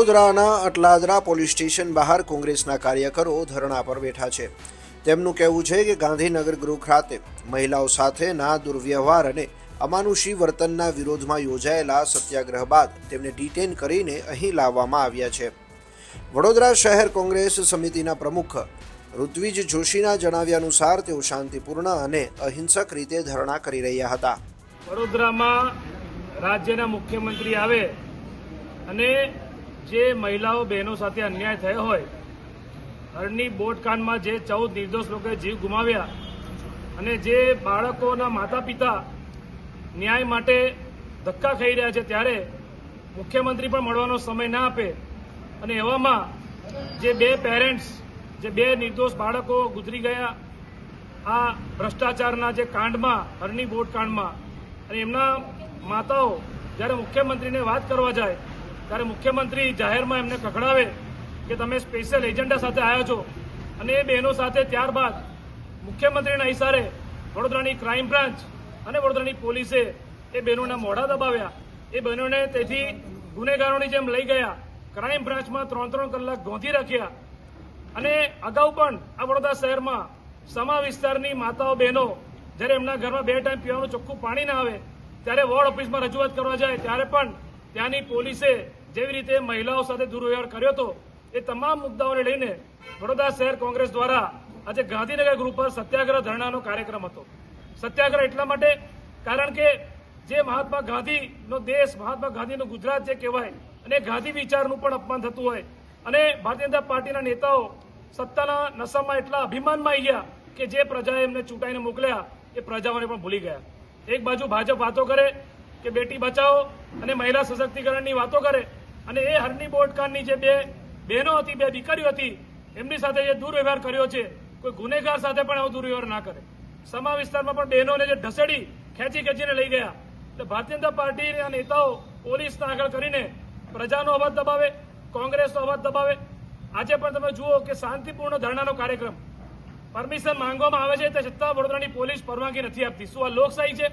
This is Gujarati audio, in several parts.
વડોદરાના અટલાદરા પોલીસ સ્ટેશન બહાર કોંગ્રેસના કાર્યકરો ધરણા પર બેઠા છે. તેમનું કહેવું છે કે ગાંધીનગર ગૃહ ખાતે મહિલાઓ સાથેના દુર્વ્યવહાર અને અમાનુષી વર્તનના વિરોધમાં યોજાયેલા સત્યાગ્રહ બાદ તેમને ડિટેન કરીને અહીં લાવવામાં આવ્યા છે. વડોદરા શહેર કોંગ્રેસ સમિતિના પ્રમુખ ઋત્વિજ જોશીના જણાવ્યા અનુસાર તેઓ શાંતિપૂર્ણ અને અહિંસક રીતે ધરણા કરી રહ્યા હતા. વડોદરામાં રાજ્યના મુખ્યમંત્રી આવે અને જે મહિલાઓ બહેનો સાથે અન્યાય થયો હોય હરની બોટકાંડમાં જે ચૌદ નિર્દોષ લોકોએ જીવ ગુમાવ્યા અને જે બાળકોના માતા પિતા ન્યાય માટે ધક્કા ખાઈ રહ્યા છે ત્યારે મુખ્યમંત્રી પણ મળવાનો સમય ના આપે અને એવામાં જે બે પેરેન્ટ્સ, જે બે નિર્દોષ બાળકો ગુજરી ગયા, આ ભ્રષ્ટાચારના જે કાંડમાં હરની બોટ કાંડમાં અને એમના માતાઓ, જ્યારે મુખ્યમંત્રીને વાત કરવા જાય ત્યારે મુખ્યમંત્રી જાહેરમાં એમને ખખડાવે કે તમે સ્પેશિયલ એજન્ડા સાથે આવ્યા છો. અને એ બહેનો સાથે ત્યારબાદ મુખ્યમંત્રીના ઇશારે વડોદરાની ક્રાઇમ બ્રાન્ચ અને વડોદરાની પોલીસે એ બહેનોના મોઢા દબાવ્યા. એ બહેનોને તેથી ગુનેગારોની જેમ લઈ ગયા, ક્રાઇમ બ્રાન્ચમાં ત્રણ ત્રણ કલાક ગોંધી રાખ્યા. અને અગાઉ પણ આ વડોદરા શહેરમાં સમા વિસ્તારની માતાઓ બહેનો જ્યારે એમના ઘરમાં બે ટાઈમ પીવાનું ચોખ્ખું પાણી ના આવે, ત્યારે વોર્ડ ઓફિસમાં રજૂઆત કરવા જાય, ત્યારે પણ ત્યાંની પોલીસે જેવી રીતે મહિલાઓ સાથે દુર્વ્યવહાર કર્યો હતો, એ તમામ મુદ્દાઓને લઈને વડોદરા શહેર કોંગ્રેસ દ્વારા આજે ગાંધીનગર ગ્રુપ પર સત્યાગ્રહ ધરણાનો કાર્યક્રમ હતો. સત્યાગ્રહ એટલા માટે કારણ કે જે મહાત્મા ગાંધીનો દેશ, મહાત્મા ગાંધીનું ગુજરાત જે કહેવાય, અને ગાંધી વિચારનું પણ અપમાન થતું હોય, અને ભારતીય જનતા પાર્ટીના નેતાઓ સત્તાના નશામાં એટલા અભિમાનમાં આવી ગયા કે જે પ્રજાએ એમને ચૂંટાઈને મોકલ્યા, એ પ્રજાઓને પણ ભૂલી ગયા. એક બાજુ ભાજપ વાતો કરે કે બેટી બચાવો અને મહિલા સશક્તિકરણની વાતો કરે અને એ હરની બોટકાંડની જે બે બહેનો હતી, બે દીકરીઓ હતી, એમની સાથે જે દુર્વ્યવહાર કર્યો છે, કોઈ ગુનેગાર સાથે પણ આવો દુર્વ્યવહાર ના કરે. સમા વિસ્તારમાં પણ બહેનોને જે ઢસેડી ખેંચી ખેંચીને લઈ ગયા. એટલે ભારતીય જનતા પાર્ટીના નેતાઓ પોલીસના આગળ કરીને પ્રજાનો અવાજ દબાવે, કોંગ્રેસનો અવાજ દબાવે. આજે પણ તમે જુઓ કે શાંતિપૂર્ણ ધરણાનો કાર્યક્રમ પરમિશન માંગવામાં આવે છે તે છતાં વડોદરાની પોલીસ પરવાનગી નથી આપતી. શું આ લોકશાહી છે?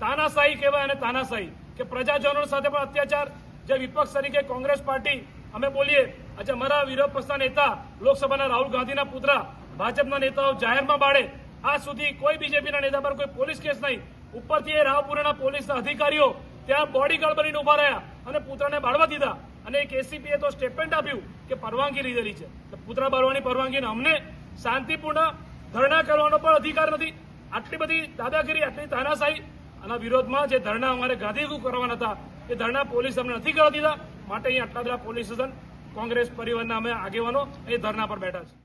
તાનાશાહી કહેવાય અને તાનાશાહી કે પ્રજાજનો સાથે પણ અત્યાચાર જે વિપક્ષ તરીકે કોંગ્રેસ પાર્ટી અમે બોલીએ, આજે અમારા વિરોધ પક્ષના નેતા, લોકસભાના રાહુલ ગાંધીના પુત્રા, ભાજપના નેતાઓ જાહેરમાં બાળે. આજ સુધી કોઈ બીજેપીના નેતા પર કોઈ પોલીસ કેસ નહીં. ઉપરથી એ રાવપુરાના પોલીસના અધિકારીઓ ત્યાં બોડીગાર્ડ બનીને ઊભા રહ્યા અને પુત્રને બાળવા દીધા. અને એક એસીપીએ તો સ્ટેટમેન્ટ આપ્યું કે પરવાનગી લીધેલી છે. પુત્ર બાળવાની પરવાનગી અમને શાંતિપૂર્ણ ધરણા કરવાનો પણ અધિકાર નથી. આટલી બધી દાદાગીરી, આટલી તાનાશાહી આના વિરોધમાં જે ધરણા અમારે ગાંધીગુ કરવાના હતા એ ધરણા પોલીસ અમને નથી કરવા દીધા. માટે અહીં આટલા બધા પોલીસ સ્ટેશન, કોંગ્રેસ પરિવારના અમે આગેવાનો એ ધરણા પર બેઠા છે.